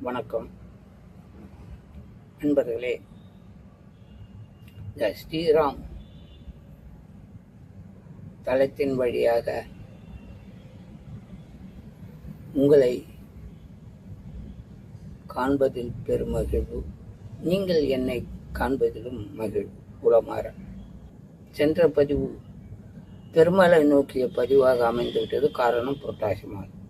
வணக்கம். நண்பர்களே இந்த ஸ்ரீராம். தளத்தின் வழியாக உங்களை காண்பதில் பெருமகிழ்வு நீங்கள் என்னை காண்பதிலும் மகிழ்வு. உளமாற. சென்ற பதிவு பெருமலை நோக்கிய பதிவாக அமைந்துவிட்டது. காரணம் புரட்டாசி மாதம்.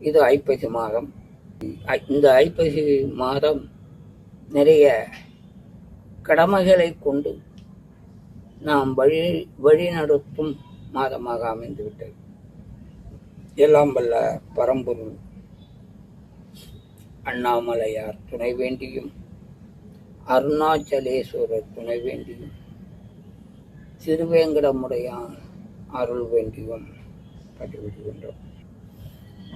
இது ஐப்பசி மாதம். இந்த ஐப்பசி மாதம் நிறைய கடமைகளை கொண்டு நாம் வழி வழிநடத்தும் மாதமாக அமைந்துவிட்டது. எல்லாம் வல்ல பரம்பொருள் அண்ணாமலையார் துணை வேண்டியும் அருணாச்சலேஸ்வரர் துணை வேண்டியும் திருவேங்கடமுடையான் அருள் வேண்டியும் பதிவிடுகின்றோம்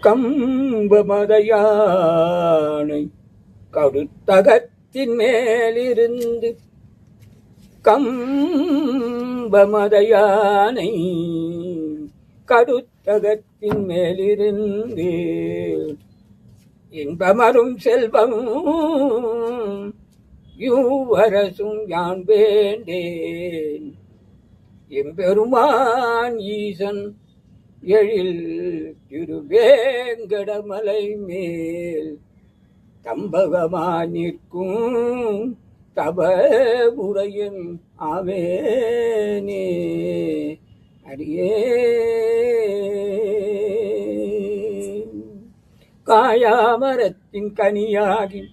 கம்பமதையானை கடுத்தகத்தின் மேலிருந்து கம்பமதையானை கடுத்தகத்தின் மேலிருந்து இன்பமரும் செல்வம் யூவரசும் யான் வேண்டேன். எம்பெருமான் ஈசன் எழில் திருவேங்கடமலை மேல் தம்பகமா நிற்கும் தப முறையும் ஆவேனே அடியே. காயாமரத்தின் கனியாகி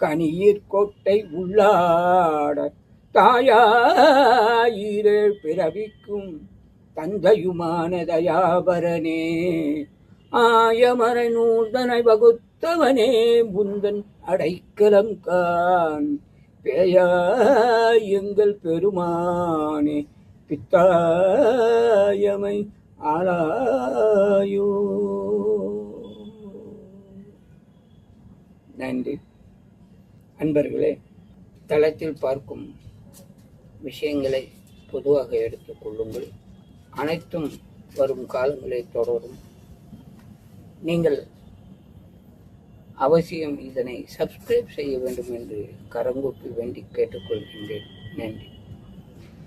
கனியிற் கொட்டை உள்ளாட தாயாயிரேழ் பிறவிக்கும் தந்தையுமான தயாபரனே ஆயமரை நூதனை வகுத்தவனே புந்தன் அடைக்கலம் கான் பேயாய் எங்கள் பெருமானே பித்தாயமை ஆளாயோ. நன்றி. அன்பர்களே தளத்தில் பார்க்கும் விஷயங்களை பொதுவாக எடுத்துக்கொள்ளுங்கள் அனைத்தும் வரும் காலங்களை தொடரும். நீங்கள் அவசியம் இதனை சப்ஸ்கிரைப் செய்ய வேண்டும் என்று கரங்கூப்பி வேண்டி கேட்டுக்கொள்கின்றேன். நன்றி.